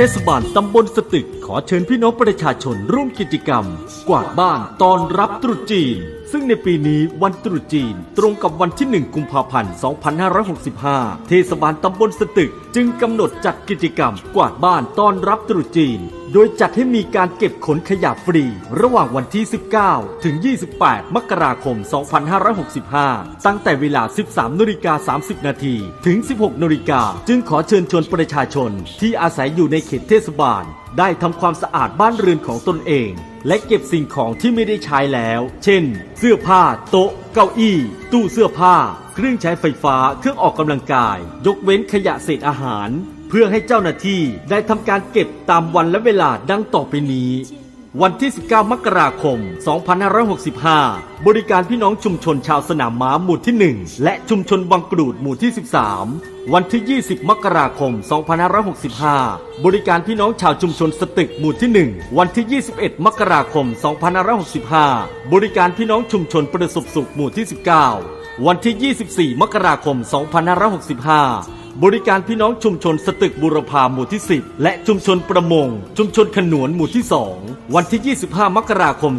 เทศบาลตำบลสตึก ขอเชิญพี่น้องประชาชนร่วมกิจกรรม กวาดบ้านตอนรับตรุษจีน ซึ่งในปีนี้วันตรุษจีน ตรงกับวันที่ 1 กุมภาพันธ์ 2565 เทศบาลตำบลสตึก จึงกำหนดจัดกิจกรรมกวาดบ้านต้อนรับตรุษจีน โดยจัดให้มีการเก็บขนขยะฟรี ระหว่างวันที่ 19 ถึง 28 มกราคม 2565 ตั้งแต่เวลา 13นาฬิกา30 นาทีถึง 16นาฬิกาจึงขอเชิญชวนประชาชนที่อาศัยอยู่ในเขตเทศบาลได้ทำความสะอาดบ้านเรือนของตนเอง และเก็บสิ่งของที่ไม่ได้ใช้แล้ว เช่น เสื้อผ้า โต๊ะ เก้าอี้ ตู้เสื้อผ้า เครื่องใช้ไฟฟ้า เครื่องออกกำลังกาย ยกเว้นขยะเศษอาหาร เพื่อให้เจ้าหน้าที่ได้ทำการเก็บตามวันและเวลาดังต่อไปนี้ วันที่ 19 มกราคม 2565 บริการพี่น้องชุมชนชาวสนามม้าหมู่ที่ 1 และชุมชนวังกรูดหมู่ที่ 13 วันที่ 20 มกราคม 2565 บริการพี่น้องชาวชุมชนสตึกหมู่ที่ 1 วันที่ 21 มกราคม 2565 บริการพี่น้องชุมชนประสบสุขหมู่ที่ 19 วันที่ 24 มกราคม 2565บริการพี่น้องชุมชนสตึกบุรพาหมู่ที่ 10 และชุมชนประมง ชุมชนขนวนหมู่ที่ 2 วันที่ 25 มกราคม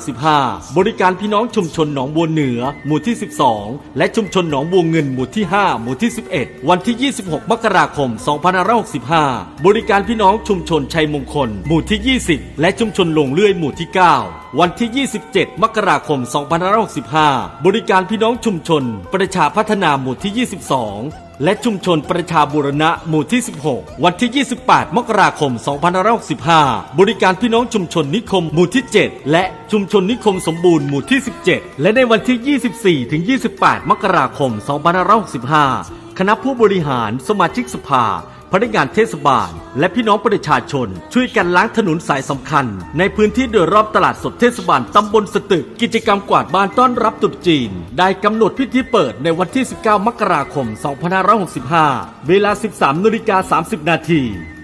2565 บริการพี่น้องชุมชนหนองบัวเหนือ หมู่ที่ 12 และชุมชนหนองบัวเงิน หมู่ที่ 5 หมู่ที่ 11 วันที่ 26 มกราคม 2565 บริการพี่น้องชุมชนชัยมงคล หมู่ที่ 20 และชุมชนหลงเลื่อย หมู่ที่ 9วันที่ 27 มกราคม 2565 บริการพี่น้องชุมชน ประชาพัฒนาหมู่ที่ 22 และชุมชนประชาบูรณะหมู่ที่ 16 วันที่ 28 มกราคม 2565 บริการพี่น้องชุมชนนิคมหมู่ที่ 7 และชุมชนนิคมสมบูรณ์หมู่ที่ 17 และในวันที่ 24 ถึง 28 มกราคม 2565 คณะผู้บริหารสมาชิกสภา พนักงานเทศบาล และพี่น้องประชาชน ช่วยกันล้างถนนสายสำคัญ ในพื้นที่โดยรอบตลาดสดเทศบาลตำบลสตึก กิจกรรมกวาดบ้านต้อนรับตรุษจีน ได้กำหนดพิธีเปิดในวันที่ 19 มกราคม 2565 เวลา 13นาฬิกา30 นาที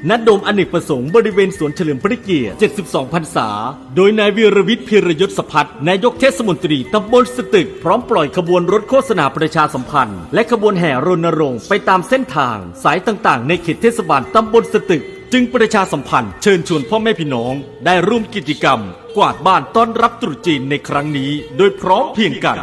ณโดมอเนกประสงค์บริเวณสวนเฉลิมพระเกียรติ 72 พรรษา โดยนายวีรวิทย์พิรยศพัฒน์นายกเทศมนตรีตำบลสตึก พร้อมปล่อยขบวนรถโฆษณาประชาสัมพันธ์ และขบวนแห่รณรงค์ไปตามเส้นทาง สายต่างๆ ในเขตเทศบาลตำบลสตึก จึงประชาสัมพันธ์เชิญชวนพ่อแม่พี่น้อง ได้ร่วมกิจกรรม กวาดบ้านต้อนรับตรุษจีนในครั้งนี้ โดยพร้อมเพียงกัน